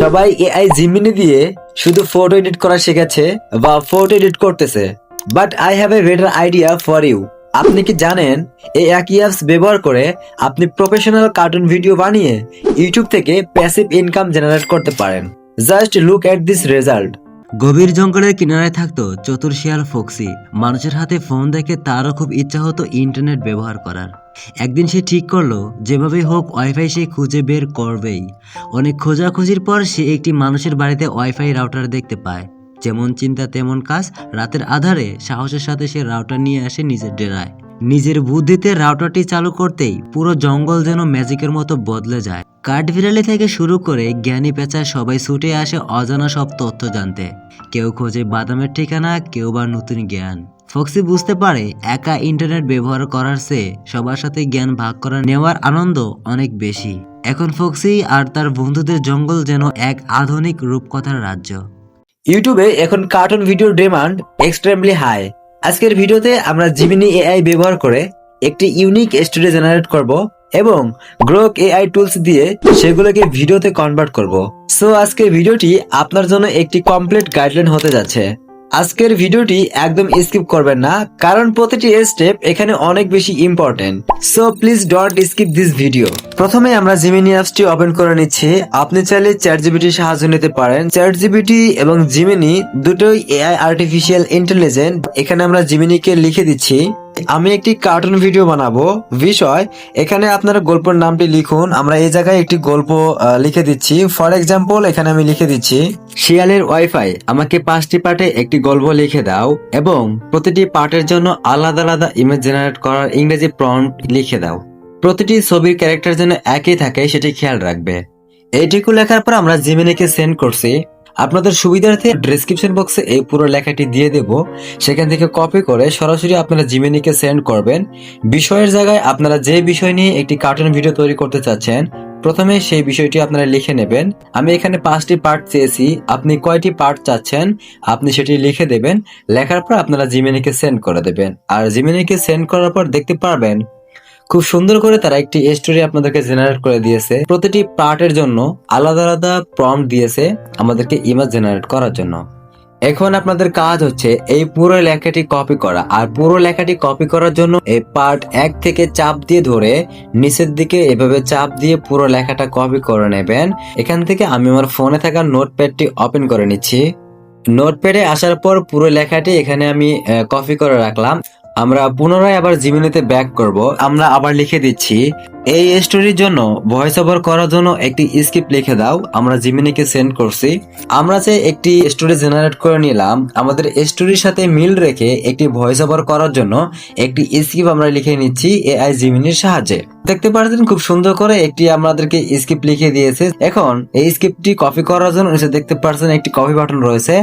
সবাই AI Gemini দিয়ে শুধু ফটো এডিট করা শিখেছে বা ফটো এডিট করতেছে। But I have a better idea for you আপনি কি জানেন, এই একই অ্যাপস ব্যবহার করে আপনি প্রফেশনাল কার্টুন ভিডিও বানিয়ে ইউটিউব থেকে প্যাসিভ ইনকাম জেনারেট করতে পারেন। Just look at this result গভীর জঙ্গলের কিনারায় থাকতো চতুর শিয়াল ফক্সি। মানুষের হাতে ফোন দেখে তারও খুব ইচ্ছা হতো ইন্টারনেট ব্যবহার করার। একদিন সে ঠিক করল যেভাবে হোক ওয়াইফাই সে খুঁজে বের করবেই। অনেক খোঁজাখুঁজির পর সে একটি মানুষের বাড়িতে ওয়াইফাই রাউটার দেখতে পায়। যেমন চিন্তা, তেমন কাজ, রাতের আধারে সাহসের সাথে সে রাউটার নিয়ে আসে নিজের ডেরায়। নিজের বুদ্ধিতে রাউটারটি চালু করতেই পুরো জঙ্গল যেন ম্যাজিকের মতো বদলে যায়। কাঠবিড়ালি থেকে শুরু করে জ্ঞানী পেঁচা সবাই ছুটে আসে অজানা সব তথ্য জানতে। কেউ খোঁজে বাদামের ঠিকানা, কেউ বা নতুন জ্ঞান। ফক্সি বুঝতে পারে, একা ইন্টারনেট ব্যবহার করার চেয়ে সবার সাথে জ্ঞান ভাগ করা নেওয়ার আনন্দ অনেক বেশি। এখন ফক্সি আর তার বন্ধুদের জঙ্গল যেন এক আধুনিক রূপকথার রাজ্য। ইউটিউবে এখন কার্টুন ভিডিওর ডিমান্ড এক্সট্রিমলি হাই আজকের ভিডিওতে আমরা জিমিনি এআই ব্যবহার করে একটি ইউনিক স্টোরি জেনারেট করব। এবং গ্রোক এআই টুলস দিয়ে সেগুলোকে ভিডিওতে কনভার্ট করব। সো আজকের ভিডিওটি আপনার জন্য একটি কমপ্লিট গাইডলাইন হতে যাচ্ছে। আজকের ভিডিওটি একদম স্কিপ করবেন না, কারণ প্রতিটি স্টেপ এখানে অনেক বেশি important so please don't skip this video প্রথমে আমরা জিমিনি অ্যাপসটি ওপেন করে নিচ্ছি। আপনি চাইলে চ্যাট জিবিটির সাহায্য নিতে পারেন। চ্যাট জিবিটি এবং জিমিনি দুটোই এআই আর্টিফিশিয়াল ইন্টেলিজেন্ট এখানে আমরা জিমিনিকে লিখে দিচ্ছি। আমি একটি কার্টুন ভিডিও বানাবো। বিষয়, এখানে আপনারা গল্পের নামটি লিখুন। আমরা এই জায়গায় একটি গল্প লিখে দিচ্ছি। ফর এক্সাম্পল এখানে আমি লিখে দিচ্ছি, শিয়ালের ওয়াইফাই আমাকে পাঁচটি পার্টে একটি গল্প লিখে দাও এবং প্রতিটি পার্টের জন্য আলাদা আলাদা ইমেজ জেনারেট করার ইংরেজি প্রম্পট লিখে দাও। প্রতিটি ছবির ক্যারেক্টার যেন একই থাকে, সেটি খেয়াল রাখবে। এইটুকু লেখার পর আমরা জিমিনিকে সেন্ড করছি। আপনাদের সুবিধার্থে ডেসক্রিপশন বক্সে এই পুরো লেখাটি দিয়ে দেব। সেখান থেকে কপি করে সরাসরি আপনারা জিমিনিকে সেন্ড করবেন। বিষয়ের জায়গায় আপনারা যে বিষয় নিয়ে একটি কার্টুন ভিডিও তৈরি করতে চাচ্ছেন, প্রথমে সেই বিষয়টি আপনারা লিখে নেবেন। আমি এখানে পাঁচটি পার্ট চেয়েছি। আপনি কয়টি পার্ট চাচ্ছেন, আপনি সেটি লিখে দেবেন। লেখার পর আপনারা জিমিনিকে সেন্ড করে দেবেন। আর জিমিনিকে সেন্ড করার পর দেখতে পারবেন খুব সুন্দর করে তারা একটি স্টোরি আপনাদেরকে জেনারেট করে দিয়েছে। প্রতিটি পার্টের জন্য আলাদা আলাদা প্রম্পট দিয়েছে আমাদেরকে ইমেজ জেনারেট করার জন্য। এখন আপনাদের কাজ হচ্ছে এই পুরো লেখাটি কপি করা। আর পুরো লেখাটি কপি করার জন্য এই পার্ট এক থেকে চাপ দিয়ে ধরে নিচের দিকে এভাবে চাপ দিয়ে পুরো লেখাটা কপি করে নেবেন। এখান থেকে আমি আমার ফোনে থাকা নোটপ্যাডটি ওপেন করে নিচ্ছি। নোটপ্যাডে আসার পর পুরো লেখাটি এখানে আমি কপি করে রাখলাম। আমরা পুনরায় আবার জিমিনিতে ব্যাক করব। আমরা আবার লিখে দিচ্ছি এই স্টোরির জন্য ভয়েস ওভার করার জন্য একটি স্ক্রিপ্ট লিখে দাও। আমরা জিমিনিকে সেন্ড করছি। আমরা যে একটি স্টোরি জেনারেট করে নিলাম, আমাদের স্টোরির সাথে মিল রেখে একটি ভয়েস ওভার করার জন্য একটি স্ক্রিপ্ট আমরা লিখে নিচ্ছি এআই জিমিনির সাহায্যে। দেখতে পাচ্ছেন খুব সুন্দর করে একটি আমাদেরকে স্ক্রিপ্ট লিখে দিয়েছে। এখন এই স্ক্রিপ্টটি কপি করার জন্য দেখতে পাচ্ছেন একটি কপি বাটন রয়েছে।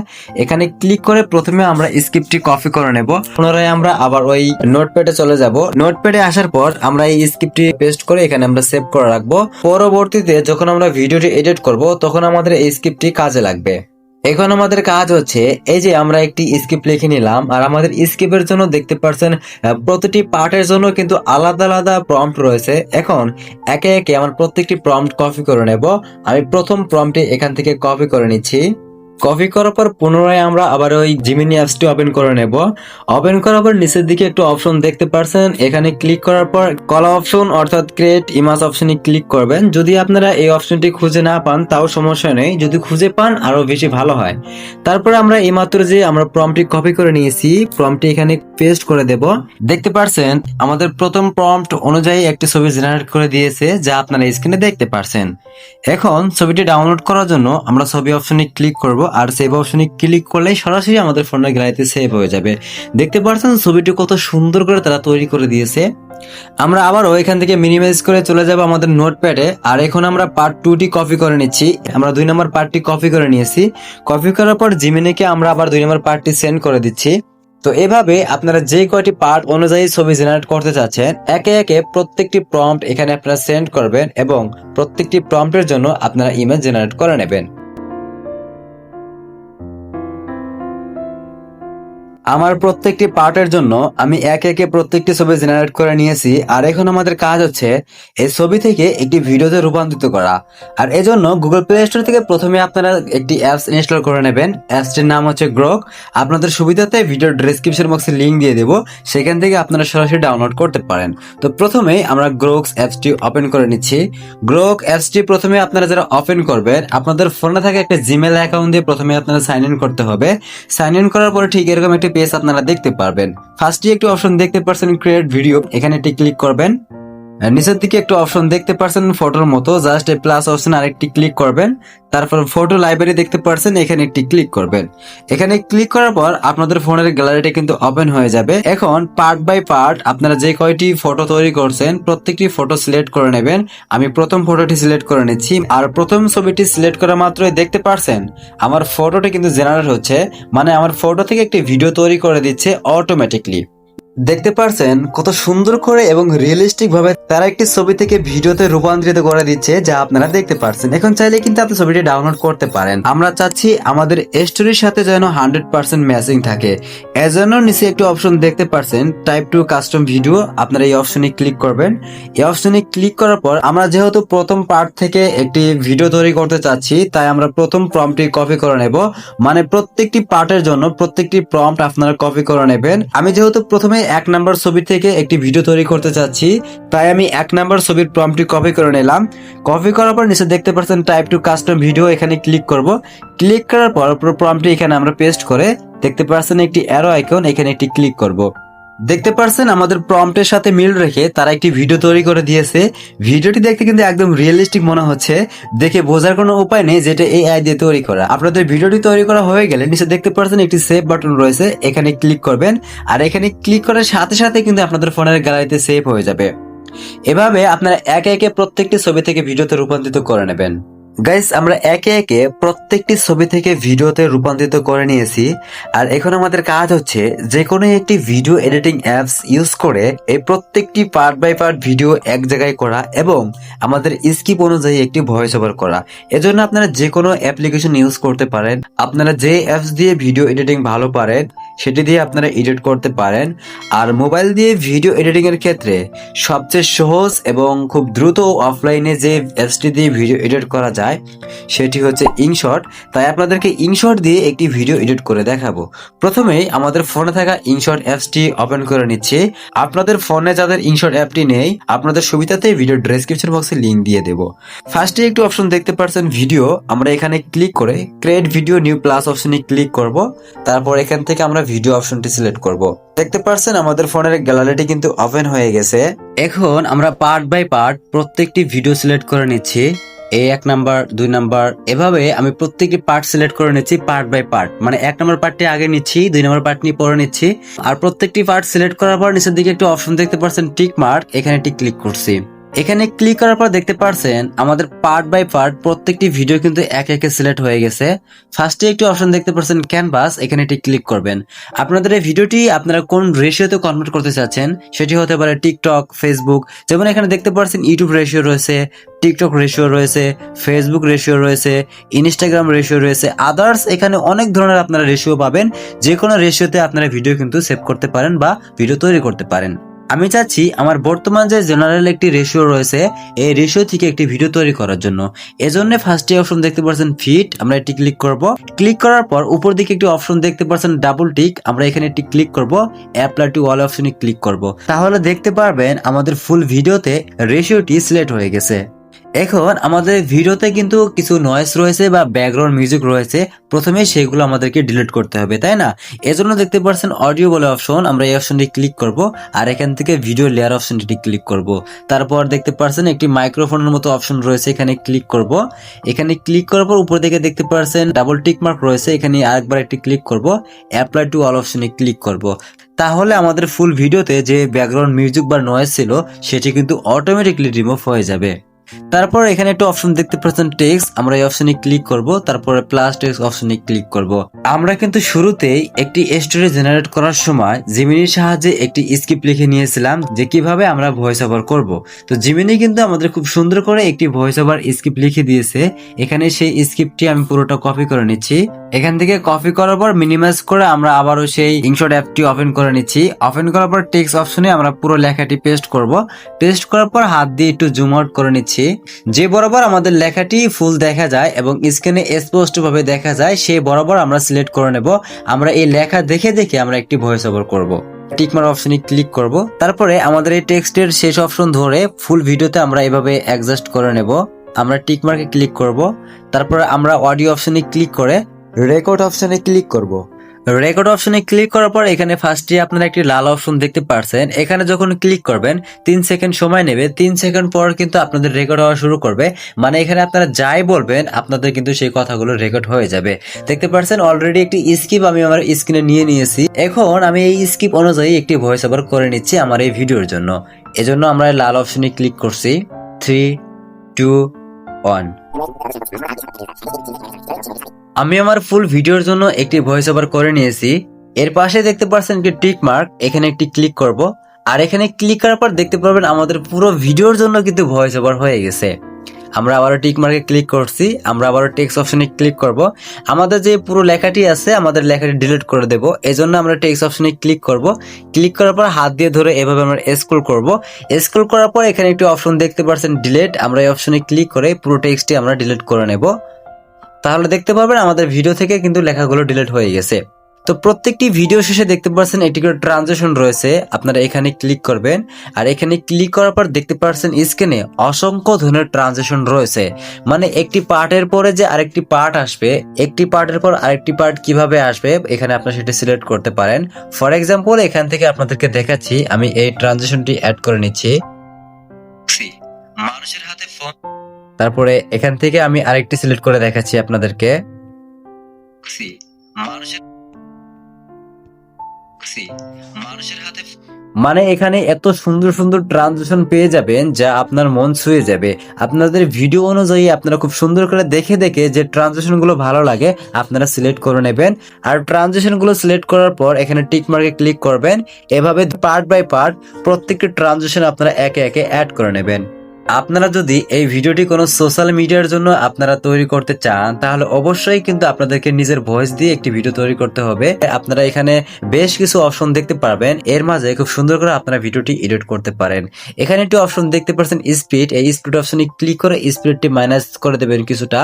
এখানে ক্লিক করে প্রথমে আমরা স্ক্রিপ্টটি কপি করে নেব। পুনরায় আমরা আবার ওই নোটপ্যাডে চলে যাব। নোটপ্যাডে আসার পর আমরা এই স্ক্রিপ্টটি পেস্ট করে এখানে আমরা সেভ করে রাখব। পরবর্তীতে যখন আমরা ভিডিওটি এডিট করব, তখন আমাদের এই স্ক্রিপ্টটি কাজে লাগবে। এখন আমাদের কাজ হচ্ছে, এই যে আমরা একটি স্ক্রিপ্ট লিখে নিলাম, আর আমাদের স্ক্রিপ্টের জন্য দেখতে পাচ্ছেন প্রতিটি পার্টের জন্য কিন্তু আলাদা আলাদা প্রম্পট রয়েছে। এখন একে একে আমার প্রত্যেকটি প্রম্পট কপি করে নেব। আমি প্রথম প্রম্পটটি এখান থেকে কপি করে নিচ্ছি। কপি করার পর পুনরায় আমরা আবার ওই জিমিনি অ্যাপসটি ওপেন করে নেব। ওপেন করার পর নিচের দিকে একটু অপশন দেখতে পারছেন। এখানে ক্লিক করার পর কলা অপশন অর্থাৎ ক্রিয়েট ইমাজ অপশনে ক্লিক করবেন। যদি আপনারা এই অপশনটি খুঁজে না পান, তাও সমস্যা নেই। যদি খুঁজে পান, আরও বেশি ভালো হয়। তারপরে আমরা এইমাত্র যে আমরা প্রম্পটি কপি করে নিয়েছি প্রম্পটি এখানে পেস্ট করে দেব। দেখতে পারছেন, আমাদের প্রথম প্রম্পট অনুযায়ী একটি ছবি জেনারেট করে দিয়েছে, যা আপনারা স্ক্রিনে দেখতে পারছেন। এখন ছবিটি ডাউনলোড করার জন্য আমরা ছবি অপশনে ক্লিক করব। আর সেভ অপশনে ক্লিক করলেই সরাসরি আমাদের ফোনের গ্যালারিতে সেভ হয়ে যাবে। দেখতে পাচ্ছেন ছবিটি কত সুন্দর করে তারা তৈরি করে দিয়েছে। আমরা আবারও এখান থেকে মিনিমাইজ করে চলে যাব আমাদের নোটপ্যাডে আর এখন আমরা পার্ট টুটি কপি করে নিচ্ছি। আমরা দুই নম্বর পার্টটি কপি করে নিয়েছি। কপি করার পর জিমিনিকে আমরা আবার দুই নম্বর পার্টটি সেন্ড করে দিচ্ছি। তো এভাবে আপনারা যে কয়টি পার্ট অনুযায়ী ছবি জেনারেট করতে চাচ্ছেন, একে একে প্রত্যেকটি প্রম্পট এখানে আপনারা সেন্ড করবেন এবং প্রত্যেকটি প্রম্পটের জন্য আপনারা ইমেজ জেনারেট করে নেবেন। আমার প্রত্যেকটি পার্টের জন্য আমি একে একে প্রত্যেকটি ছবি জেনারেট করে নিয়েছি, আর এখন আমাদের কাজ হচ্ছে এই ছবি থেকে একটি ভিডিওতে রূপান্তরিত করা। আর এজন্য গুগল প্লে স্টোর থেকে প্রথমে আপনারা একটি অ্যাপস ইনস্টল করে নেবেন। অ্যাপসটির নাম হচ্ছে গ্রোক আপনাদের সুবিধাতে ভিডিও ডেসক্রিপশন বক্সে লিঙ্ক দিয়ে দেবো। সেখান থেকে আপনারা সরাসরি ডাউনলোড করতে পারেন। তো প্রথমেই আমরা গ্রোকস অ্যাপসটি ওপেন করে নিচ্ছি। গ্রোক অ্যাপসটি প্রথমে আপনারা যারা ওপেন করবেন, আপনাদের ফোনে থাকা একটা জিমেল অ্যাকাউন্ট দিয়ে প্রথমে আপনারা সাইন ইন করতে হবে। সাইন ইন করার পরে ঠিক এরকম একটি পেজ আপনারা দেখতে পারবেন। ফার্স্টে একটি অপশন দেখতে পারছেন ক্রিয়েট ভিডিও এখানে একটি ক্লিক করবেন। নিচের দিকে একটা অপশন দেখতে পারছেন ফটোর মতো। জাস্ট এই প্লাস অপশন আরেকটি ক্লিক করবেন। তারপর ফটো লাইব্রেরি দেখতে পারছেন, এখানে একটি ক্লিক করবেন। এখানে ক্লিক করার পর আপনাদের ফোনের গ্যালারিটা কিন্তু ওপেন হয়ে যাবে। এখন পার্ট বাই পার্ট আপনারা যে কয়টি ফটো তৈরি করছেন, প্রত্যেকটি ফটো সিলেক্ট করে নেবেন। আমি প্রথম ফটোটি সিলেক্ট করে নিচ্ছি। আর প্রথম ছবিটি সিলেক্ট করা মাত্রই দেখতে পারছেন, আমার ফটোটি কিন্তু জেনারেট হচ্ছে। মানে আমার ফটো থেকে একটি ভিডিও তৈরি করে দিচ্ছে অটোমেটিকলি দেখতে পারছেন কত সুন্দর করে এবং রিয়েলিস্টিক ভাবে তারা একটি ছবি থেকে ভিডিওতে রূপান্তরিত করে দিচ্ছে যা আপনারা দেখতে পারছেন। এখন চাইলে কিন্তু আপনি ছবিটি ডাউনলোড করতে পারেন। আমরা চাচ্ছি আমাদের স্টোরির সাথে যেন হান্ড্রেড পার্সেন্ট ম্যাচিং থাকে। এজন্য নিচে একটি অপশন দেখতে পারছেন টাইপ টু কাস্টম ভিডিও আপনারা এই অপশনে ক্লিক করবেন। এই অপশনে ক্লিক করার পর আমরা যেহেতু প্রথম পার্ট থেকে একটি ভিডিও তৈরি করতে চাচ্ছি, তাই আমরা প্রথম প্রম্পটি কপি করে নেব। মানে প্রত্যেকটি পার্টের জন্য প্রত্যেকটি প্রম্পট আপনারা কপি করে নেবেন। আমি যেহেতু প্রথমে এক নাম্বার ছবি থেকে একটি ভিডিও তৈরি করতে চাচ্ছি। তাই আমি এক নাম্বার ছবির প্রমটি কপি করে নিলাম। কপি করার পর নিচে দেখতে পাচ্ছেন টাইপ টু কাস্টম ভিডিও এখানে ক্লিক করব। ক্লিক করার পর প্রমটি এখানে আমরা পেস্ট করে দেখতে পাচ্ছেন একটি অ্যারো আইকন এখানে একটি ক্লিক করব। দেখতে পারছেন, আমাদের প্রম্পটের সাথে মিল রেখে তারা একটি ভিডিও তৈরি করে দিয়েছে। ভিডিওটি দেখতে কিন্তু একদম রিয়েলিস্টিক মনে হচ্ছে। দেখে বোঝার কোনো উপায় নেই যেটা এই আই দিয়ে তৈরি করা। আপনাদের ভিডিওটি তৈরি করা হয়ে গেলে নিচে দেখতে পাচ্ছেন একটি সেভ বাটন রয়েছে। এখানে ক্লিক করবেন। আর এখানে ক্লিক করার সাথে সাথে কিন্তু আপনাদের ফোনের গ্যালারিতে সেভ হয়ে যাবে। এভাবে আপনারা একে একে প্রত্যেকটি ছবি থেকে ভিডিওতে রূপান্তরিত করে নেবেন। গাইস আমরা একে একে প্রত্যেকটি ছবি থেকে ভিডিওতে রূপান্তরিত করে নিয়েছি। আর এখন আমাদের কাজ হচ্ছে যে কোনো একটি ভিডিও এডিটিং অ্যাপস ইউজ করে এই প্রত্যেকটি পার্ট বাই পার্ট ভিডিও এক জায়গায় করা এবং আমাদের স্কিপ অনুযায়ী একটি ভয়েস ওভার করা। এজন্য আপনারা যে কোনো অ্যাপ্লিকেশন ইউজ করতে পারেন। আপনারা যে অ্যাপস দিয়ে ভিডিও এডিটিং ভালো পারেন, সেটি দিয়ে আপনারা এডিট করতে পারেন। আর মোবাইল দিয়ে ভিডিও এডিটিং এর ক্ষেত্রে সবচেয়ে সহজ এবং খুব দ্রুত অফলাইনে যে অ্যাপসটি দিয়ে ভিডিও এডিট করা যায় সেটি হচ্ছে ইংশট তাই আপনাদেরকে ইংশট দিয়ে একটি ভিডিও এডিট করে দেখাবো। প্রথমেই আমাদের ফোনে থাকা ইংশট অ্যাপসটি ওপেন করে নিচ্ছি। আপনাদের ফোনে যাদের ইংশট অ্যাপটি নেই, আপনাদের সুবিধাতে ভিডিও ডেসক্রিপশন বক্সে লিংক দিয়ে দেব। ফার্স্টে একটু অপশন দেখতে পাচ্ছেন ভিডিও আমরা এখানে ক্লিক করে ক্রিয়েট ভিডিও নিউ প্লাস অপশনে ক্লিক করব। তারপর এখান থেকে আমরা ভিডিও অপশনটি সিলেক্ট করব। দেখতে পাচ্ছেন আমাদের ফোনের গ্যালারিটি কিন্তু ওপেন হয়ে গেছে। এখন আমরা পার্ট বাই পার্ট প্রত্যেকটি ভিডিও সিলেক্ট করে নিচ্ছি। এই এক নাম্বার, দুই নাম্বার, এভাবে আমি প্রত্যেকটি পার্ট সিলেক্ট করে নিচ্ছি পার্ট বাই পার্ট মানে এক নম্বর পার্টটি আগে নিচ্ছি, দুই নম্বর পার্ট নিয়ে পরে নিচ্ছি। আর প্রত্যেকটি পার্ট সিলেক্ট করার পর নিচের দিকে একটি অপশন দেখতে পাচ্ছেন টিক মার্ক এখানে টিক ক্লিক করছি। এখানে ক্লিক করার পর দেখতে পারছেন আমাদের পার্ট বাই পার্ট প্রত্যেকটি ভিডিও কিন্তু এক একে সিলেক্ট হয়ে গেছে। ফার্স্টে একটি অপশন দেখতে পাচ্ছেন ক্যানভাস এখানে একটি ক্লিক করবেন। আপনাদের এই ভিডিওটি আপনারা কোন রেশিওতে কনভার্ট করতে চাচ্ছেন সেটি হতে পারে টিকটক ফেসবুক যেমন এখানে দেখতে পাচ্ছেন ইউটিউব রেশিও রয়েছে টিকটক রেশিও রয়েছে ফেসবুক রেশিও রয়েছে ইনস্টাগ্রাম রেশিও রয়েছে আদার্স এখানে অনেক ধরনের আপনারা রেশিও পাবেন। যে কোনো রেশিওতে আপনারা ভিডিও কিন্তু সেভ করতে পারেন বা ভিডিও তৈরি করতে পারেন। আমি চাচ্ছি আমার বর্তমান যে জেনারেল একটি রেশিও রয়েছে, এই রেশিও থেকে একটি ভিডিও তৈরি করার জন্য। এজন্য ফার্স্টে অপশন দেখতে পাচ্ছেন ফিট আমরা এটি ক্লিক করব। ক্লিক করার পর উপর দিকে একটি অপশন দেখতে পাচ্ছেন ডাবল টিক আমরা এখানে একটি ক্লিক করব। অ্যাপ্লাই টু অল অপশনে ক্লিক করব। তাহলে দেখতে পারবেন আমাদের ফুল ভিডিওতে রেশিওটি সিলেক্ট হয়ে গেছে। এখন আমাদের ভিডিওতে কিন্তু কিছু নয়েস রয়েছে বা ব্যাকগ্রাউন্ড মিউজিক রয়েছে। প্রথমে সেগুলো আমাদেরকে ডিলিট করতে হবে, তাই না? এজন্য দেখতে পাচ্ছেন অডিও বলে অপশন আমরা এই অপশনটি ক্লিক করব আর এখান থেকে ভিডিও লেয়ার অপশনটি ক্লিক করব। তারপর দেখতে পাচ্ছেন একটি মাইক্রোফোনের মতো অপশন রয়েছে, এখানে ক্লিক করব। এখানে ক্লিক করার পর উপর দিকে দেখতে পাচ্ছেন ডাবল টিক মার্ক রয়েছে, এখানে আরেকবার একটি ক্লিক করব অ্যাপ্লাই টু অল অপশনে ক্লিক করব। তাহলে আমাদের ফুল ভিডিওতে যে ব্যাকগ্রাউন্ড মিউজিক বা নয়েজ ছিল, সেটি কিন্তু অটোমেটিকলি রিমুভ হয়ে যাবে। তারপর এখানে একটা অপশন দেখতে পাচ্ছেন টেক্সট আমরা এই অপশনে ক্লিক করব, তারপরে প্লাস টেক্সট অপশনে ক্লিক করব। আমরা কিন্তু শুরুতেই একটি স্টোরি জেনারেট করার সময় জিমিনির সাহায্যে একটি স্ক্রিপ্ট লিখে নিয়েছিলাম যে কীভাবে আমরা ভয়েস ওভার করব। তো জিমিনি কিন্তু আমাদের খুব সুন্দর করে একটি ভয়েস ওভার স্ক্রিপ্ট লিখে দিয়েছে। এখানে সেই স্ক্রিপ্টটি আমি পুরোটা কপি করে নিচ্ছি। এখান থেকে কপি করার পর মিনিমাইজ করে আমরা আবারও সেই ইনশট অ্যাপটি ওপেন করে নিচ্ছি। ওপেন করার পর টেক্সট অপশনে আমরা পুরো লেখাটি পেস্ট করব। পেস্ট করার পর হাত দিয়ে একটু জুম আউট করে নিচ্ছি। যে বরাবর আমাদের লেখাটি ফুল দেখা যায় এবং স্ক্রিনে স্পষ্ট ভাবে দেখা যায়, সেই বরাবর আমরা সিলেক্ট করে নেব। আমরা এই লেখা দেখে দেখে আমরা একটি ভয়েস ওভার করব। টিকমার অপশনে ক্লিক করব। তারপরে আমাদের এই টেক্সটের শেষ অপশন ধরে ফুল ভিডিওতে আমরা এভাবে অ্যাডজাস্ট করে নেব। আমরা টিকমার্কে ক্লিক করব। তারপরে আমরা অডিও অপশনে ক্লিক করে রেকর্ড অপশনে ক্লিক করব। রেকর্ড অপশনে ক্লিক করার পর এখানে ফার্স্টে আপনারা একটি লাল অপশন দেখতে পারছেন। এখানে যখন ক্লিক করবেন, তিন সেকেন্ড সময় নেবে। তিন সেকেন্ড পর কিন্তু আপনাদের রেকর্ড হওয়া শুরু করবে। মানে এখানে আপনারা যাই বলবেন, আপনাদের কিন্তু সেই কথাগুলো রেকর্ড হয়ে যাবে। দেখতে পাচ্ছেন অলরেডি একটি স্কিপ আমি আমার স্ক্রিনে নিয়ে নিয়েছি। এখন আমি এই স্কিপ অনুযায়ী একটি ভয়েস ওভার করে নিচ্ছি আমার এই ভিডিওর জন্য। এজন্য আমরা লাল অপশনে ক্লিক করছি। থ্রি টু ওয়ান আমি আমার ফুল ভিডিওর জন্য একটি ভয়েস ওভার করে নিয়েছি। এর পাশে দেখতে পাচ্ছেন একটি টিক মার্ক এখানে একটি ক্লিক করব। আর এখানে ক্লিক করার পর দেখতে পারবেন আমাদের পুরো ভিডিওর জন্য কিন্তু ভয়েস ওভার হয়ে গেছে। আমরা আবারও টিক মার্কে ক্লিক করছি, আমরা আবারও টেক্সট অপশনে ক্লিক করব। আমাদের যে পুরো লেখাটি আছে, আমাদের লেখাটি ডিলিট করে দেব। এজন্য আমরা টেক্সট অপশনে ক্লিক করব। ক্লিক করার পর হাত দিয়ে ধরে এভাবে আমরা স্ক্রল করব। স্ক্রল করার পর এখানে একটি অপশন দেখতে পাচ্ছেন ডিলিট আমরা এই অপশনে ক্লিক করে পুরো টেক্সটটি আমরা ডিলিট করে নেব। তাহলে দেখতে পাবেন আমাদের ভিডিও থেকে কিন্তু লেখাগুলো ডিলিট হয়ে গেছে। তো প্রত্যেকটি ভিডিও শেষে দেখতে পাচ্ছেন একটি করে ট্রানজেকশন রয়েছে। আপনারা এখানে ক্লিক করবেন আর এখানে ক্লিক করার পর দেখতে পাচ্ছেন স্ক্রিনে অসংখ্য ধরনের ট্রানজেকশন রয়েছে। মানে একটি পার্টের পরে যে আরেকটি পার্ট আসবে একটি পার্টের পর আরেকটি পার্ট কীভাবে আসবে এখানে আপনারা সেটা সিলেক্ট করতে পারেন। ফর এক্সাম্পল এখান থেকে আপনাদেরকে দেখাচ্ছি আমি এই ট্রানজেকশনটি অ্যাড করে নিচ্ছি। মানুষের হাতে ফোন তারপরে এখান থেকে আমি আরেকটি সিলেক্ট করে দেখাচ্ছি আপনাদেরকে। মানুষের মানুষের হাতে মানে এখানে এত সুন্দর সুন্দর ট্রানজেকশন পেয়ে যাবেন যা আপনার মন ছুঁয়ে যাবে। আপনাদের ভিডিও অনুযায়ী আপনারা খুব সুন্দর করে দেখে দেখে যে ট্রানজেকশনগুলো ভালো লাগে, আপনারা সিলেক্ট করে নেবেন। আর ট্রানজেকশনগুলো সিলেক্ট করার পর এখানে টিক মার্কে ক্লিক করবেন। এভাবে পার্ট বাই পার্ট প্রত্যেকটি ট্রানজেকশন আপনারা একে একে অ্যাড করে নেবেন। আপনারা যদি এই ভিডিওটি কোনো সোশ্যাল মিডিয়ার জন্য আপনারা তৈরি করতে চান, তাহলে অবশ্যই কিন্তু আপনাদেরকে নিজের ভয়েস দিয়ে একটি ভিডিও তৈরি করতে হবে। আপনারা এখানে বেশ কিছু অপশন দেখতে পারবেন। এর মাঝে খুব সুন্দর করে আপনারা ভিডিওটি এডিট করতে পারেন। এখানে একটি অপশন দেখতে পাচ্ছেন স্পিড। এই স্পিড অপশনে ক্লিক করে স্পিডটি মাইনাস করে দেবেন কিছুটা।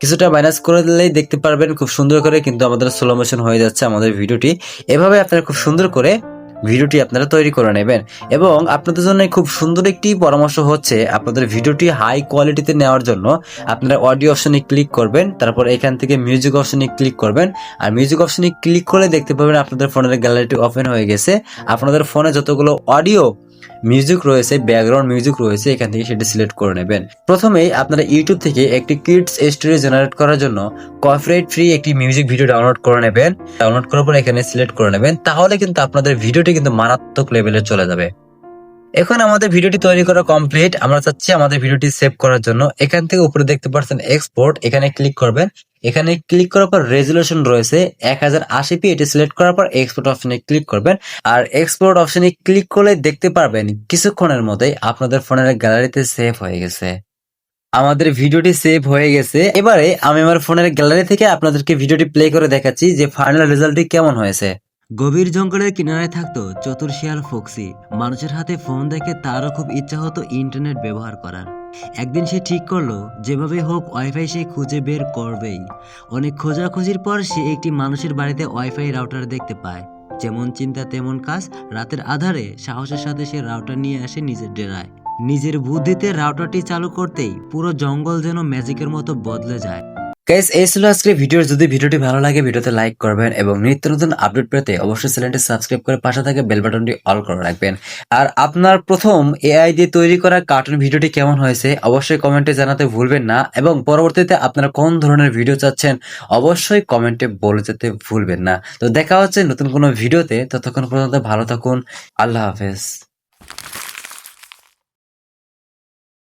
কিছুটা মাইনাস করে দিলেই দেখতে পারবেন খুব সুন্দর করে কিন্তু আমাদের স্লো মোশন হয়ে যাচ্ছে আমাদের ভিডিওটি। এভাবে আপনারা খুব সুন্দর করে ভিডিওটি আপনারা তৈরি করে নেবেন। এবং আপনাদের জন্য খুব সুন্দর একটি পরামর্শ হচ্ছে আপনাদের ভিডিওটি হাই কোয়ালিটিতে নেওয়ার জন্য আপনারা অডিও অপশনে ক্লিক করবেন, তারপর এখান থেকে মিউজিক অপশনে ক্লিক করবেন। আর মিউজিক অপশনে ক্লিক করে দেখতে পাবেন আপনাদের ফোনের গ্যালারিটি ওপেন হয়ে গেছে। আপনাদের ফোনে যতগুলো অডিও মিউজিক রয়েছে ব্যাকগ্রাউন্ড মিউজিক রয়েছে, এখান থেকে সেটা সিলেক্ট করে নেবেন। প্রথমেই আপনারা ইউটিউব থেকে একটি কিডস স্টোরি জেনারেট করার জন্য কপিরাইট ফ্রি একটি মিউজিক ভিডিও ডাউনলোড করে নেবেন। ডাউনলোড করার পর এখানে সিলেক্ট করে নেবেন, তাহলে কিন্তু আপনাদের ভিডিওটি কিন্তু মারাত্মক লেভেলে চলে যাবে। এখন আমাদের ভিডিওটি তৈরি করা কমপ্লিট আমরা চাচ্ছি আমাদের ভিডিওটি সেভ করার জন্য। এখান থেকে উপরে দেখতে পাচ্ছেন এক্সপোর্ট এখানে ক্লিক করবেন। এখানে ক্লিক করার পর রেজুলেশন রয়েছে। এক হাজার আশি পি এটি সিলেক্ট করার পর এক্সপোর্ট অপশনে ক্লিক করবেন। আর এক্সপোর্ট অপশনে ক্লিক করলে দেখতে পারবেন কিছুক্ষণের মধ্যেই আপনাদের ফোনের গ্যালারিতে সেভ হয়ে গেছে। আমাদের ভিডিওটি সেভ হয়ে গেছে। এবারে আমি আমার ফোনের গ্যালারি থেকে আপনাদেরকে ভিডিওটি প্লে করে দেখাচ্ছি যে ফাইনাল রেজাল্টটি কেমন হয়েছে। গভীর জঙ্গলের কিনারায় থাকতো চতুর শিয়াল ফক্সি। মানুষের হাতে ফোন দেখে তারও খুব ইচ্ছা হতো ইন্টারনেট ব্যবহার করার। একদিন সে ঠিক করল যেভাবে হোক ওয়াইফাই সে খুঁজে বের করবেই। অনেক খোঁজাখুঁজির পর সে একটি মানুষের বাড়িতে ওয়াইফাই রাউটার দেখতে পায়। যেমন চিন্তা, তেমন কাজ, রাতের আধারে সাহসের সাথে সে রাউটার নিয়ে আসে নিজের ডেরায়। নিজের বুদ্ধিতে রাউটারটি চালু করতেই পুরো জঙ্গল যেন ম্যাজিকের মতো বদলে যায়। গাইস এই ছিল আজকের ভিডিও যদি ভিডিওটি ভালো লাগে ভিডিওতে লাইক করবেন এবং নিত্য নতুন আপডেট পেতে অবশ্যই চ্যানেলটি সাবস্ক্রাইব করে পাশে থাকে বেল বাটনটি অল করে রাখবেন। আর আপনার প্রথম এআই দিয়ে তৈরি করা কার্টুন ভিডিওটি কেমন হয়েছে, অবশ্যই কমেন্টে জানাতে ভুলবেন না এবং পরবর্তীতে আপনারা কোন ধরনের ভিডিও চাচ্ছেন, অবশ্যই কমেন্টে বলে যেতে ভুলবেন না। তো দেখা হচ্ছে নতুন কোনো ভিডিওতে ততক্ষণ পর্যন্ত ভালো থাকুন। আল্লাহ হাফেজ।